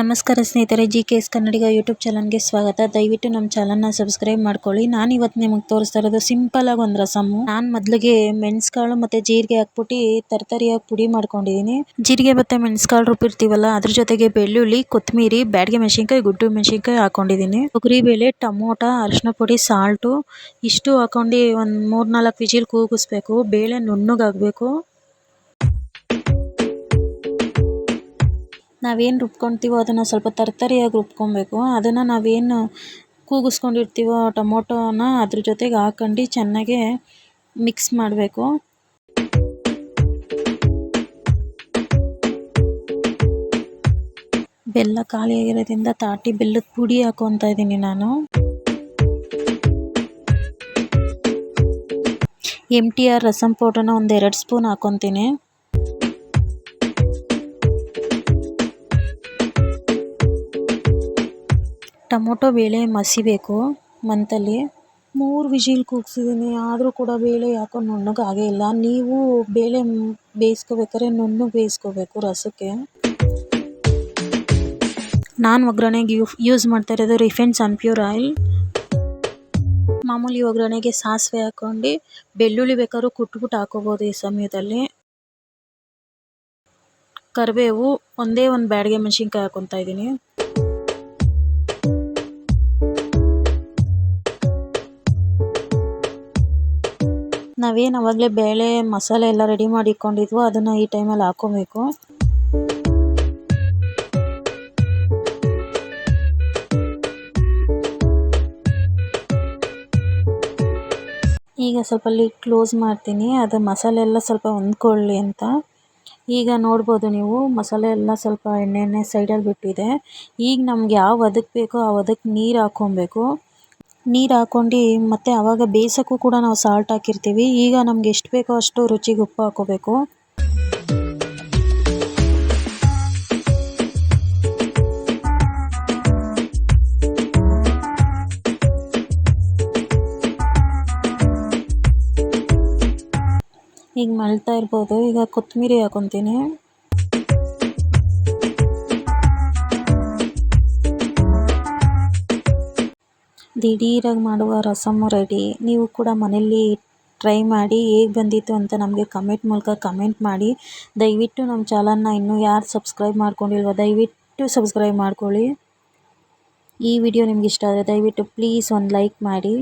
ನಮಸ್ಕಾರ ಸ್ನೇಹಿತರೆ G K S Kannadiga YouTube ಚಾನಲ್ಗೆ ಸ್ವಾಗತ. ದಯವಿಟ್ಟು ನಮ್ಮ ಚಾನಲ್ನ ಸಬ್ಸ್ಕ್ರೈಬ್ ಮಾಡ್ಕೊಳ್ಳಿ. ನಾನು ಇವತ್ತು ನಿಮಗೆ ತೋರಿಸ್ತಾ ಇರೋದು ಸಿಂಪಲ್ ಆಗಿ ಒಂದು ರಸಮು ನಾನು ಮೊದಲಿಗೆ ಮೆಣಸ್ಕಾಳು ಮತ್ತು ಜೀರಿಗೆ ಹಾಕ್ಬಿಟ್ಟು ತರ್ತರಿಯಾಗಿ ಪುಡಿ ಮಾಡ್ಕೊಂಡಿದ್ದೀನಿ ಜೀರಿಗೆ ಮತ್ತೆ ಮೆಣಸ್ಕಾಳು ರುಬ್ಬಿರ್ತೀವಲ್ಲ ಅದ್ರ ಜೊತೆಗೆ ಬೆಳ್ಳುಳ್ಳಿ ಕೊತ್ತಂಬರಿ ಬ್ಯಾಡಿಗೆ ಮೆಣಸಿನ್ಕಾಯಿ, ಗುಡ್ಡು ಮೆಣಸಿನ್ಕಾಯಿ ಹಾಕೊಂಡಿದ್ದೀನಿ ತೊಗರಿಬೇಳೆ ಟಮೋಟ ಅರಿಶಿನ ಪುಡಿ, ಸಾಲ್ಟು, ಇಷ್ಟು ಹಾಕೊಂಡು ಒಂದು ಮೂರು ನಾಲ್ಕು ವಿಜಿಲ್ ಕೂಗಿಸ್ಬೇಕು. ಬೇಳೆ ನುಣ್ಣಗಾಗಬೇಕು. ನಾವೇನು ರುಬ್ಕೊತೀವೋ ಅದನ್ನು ಸ್ವಲ್ಪ ತರ್ತರಿಯಾಗಿ ರುಬ್ಕೊಬೇಕು. ಅದನ್ನು ನಾವೇನು ಕೂಗಿಸ್ಕೊಂಡಿರ್ತೀವೋ ಟೊಮೊಟೋನ ಅದ್ರ ಜೊತೆಗೆ ಹಾಕೊಂಡು ಚೆನ್ನಾಗೆ ಮಿಕ್ಸ್ ಮಾಡಬೇಕು. ಬೆಲ್ಲ ಖಾಲಿಯಾಗಿರೋದ್ರಿಂದ ತಾಟಿ ಬೆಲ್ಲದ ಪುಡಿ ಹಾಕೊತಾ ಇದ್ದೀನಿ ನಾನು. ಎಂ ಟಿ ಆರ್ ರಸಂ ಪೌಡ್ರನ್ನ ಒಂದು ಎರಡು ಸ್ಪೂನ್ ಹಾಕೊತೀನಿ. ಟೊಮೊಟೊ ಬೇಳೆ ಮಸಿಬೇಕು ಮಂತಲ್ಲಿ. ಮೂರು ವಿಜಿಲ್ ಕೂಗ್ಸಿದ್ದೀನಿ ಆದರೂ ಕೂಡ ಬೇಳೆ ಯಾಕೋ ನುಣ್ಣಗಾಗೇ ಇಲ್ಲ. ನೀವು ಬೇಳೆ ಬೇಯಿಸ್ಕೋಬೇಕಾದ್ರೆ ನುಣ್ಣಗೆ ಬೇಯಿಸ್ಕೋಬೇಕು ರಸಕ್ಕೆ. ನಾನು ಒಗ್ಗರಣೆಗೆ ಯೂ ಯೂಸ್ ಮಾಡ್ತಾ ಇರೋದು ರಿಫೈನ್ಡ್ ಸನ್ಪ್ಯೂರ್ ಆಯಿಲ್ ಮಾಮೂಲಿ ಒಗ್ಗರಣೆಗೆ ಸಾಸಿವೆ ಹಾಕ್ಕೊಂಡು ಬೆಳ್ಳುಳ್ಳಿ ಬೇಕಾದ್ರೂ ಕುಟ್ಬಿಟ್ಟು ಹಾಕೋಬೋದು ಈ ಸಮಯದಲ್ಲಿ. ಕರಿಬೇವು, ಒಂದೇ ಒಂದು ಬ್ಯಾಡಿಗೆ ಮೆಣಸಿನ್ಕಾಯಿ ಹಾಕೊತಾ ಇದ್ದೀನಿ ನಾವೇನು ಆವಾಗಲೇ ಬೇಳೆ, ಮಸಾಲೆ ಎಲ್ಲ ರೆಡಿ ಮಾಡಿ ಇಟ್ಕೊಂಡಿದ್ವೋ ಅದನ್ನು ಈ ಟೈಮಲ್ಲಿ ಹಾಕ್ಕೊಬೇಕು ಈಗ ಸ್ವಲ್ಪ ಅಲ್ಲಿ ಕ್ಲೋಸ್ ಮಾಡ್ತೀನಿ. ಅದು ಮಸಾಲೆ ಎಲ್ಲ ಸ್ವಲ್ಪ ಹೊಂದ್ಕೊಳ್ಳಿ ಅಂತ. ಈಗ ನೋಡ್ಬೋದು ನೀವು, ಮಸಾಲೆ ಎಲ್ಲ ಸ್ವಲ್ಪ ಎಣ್ಣೆ ಸೈಡಲ್ಲಿ ಬಿಟ್ಟಿದೆ. ಈಗ ನಮ್ಗೆ ಯಾವ ಒದಕ್ಕೆ ಬೇಕೋ ಆ ಒದಕ್ಕೆ ನೀರು ಹಾಕ್ಕೊಬೇಕು. ನೀರು ಹಾಕ್ಕೊಂಡು ಮತ್ತು ಆವಾಗ ಬೇಯಿಸೋಕ್ಕೂ ಕೂಡ ನಾವು ಸಾಲ್ಟ್ ಹಾಕಿರ್ತೀವಿ. ಈಗ ನಮ್ಗೆ ಎಷ್ಟು ಬೇಕೋ ಅಷ್ಟು ರುಚಿಗೆ ಉಪ್ಪು ಹಾಕೋಬೇಕು. ಈಗ ಮಳ್ತಾ ಇರ್ಬೋದು. ಈಗ ಕೊತ್ತಂಬರಿ ಹಾಕೊತೀನಿ. ದಿಢೀರಾಗಿ ಮಾಡುವ ರಸಮ್ಮು ರೆಡಿ. ನೀವು ಕೂಡ ಮನೆಯಲ್ಲಿ ಟ್ರೈ ಮಾಡಿ ಹೇಗೆ ಬಂದಿತ್ತು ಅಂತ ನಮಗೆ ಕಮೆಂಟ್ ಮೂಲಕ ಕಮೆಂಟ್ ಮಾಡಿ. ದಯವಿಟ್ಟು ನಮ್ಮ ಚಾನಲ್ನ ಇನ್ನೂ ಯಾರು ಸಬ್ಸ್ಕ್ರೈಬ್ ಮಾಡ್ಕೊಂಡಿಲ್ವೋ, ದಯವಿಟ್ಟು ಸಬ್ಸ್ಕ್ರೈಬ್ ಮಾಡ್ಕೊಳ್ಳಿ. ಈ ವಿಡಿಯೋ ನಿಮ್ಗೆ ಇಷ್ಟ ಆದರೆ ದಯವಿಟ್ಟು ಪ್ಲೀಸ್ ಒಂದು ಲೈಕ್ ಮಾಡಿ.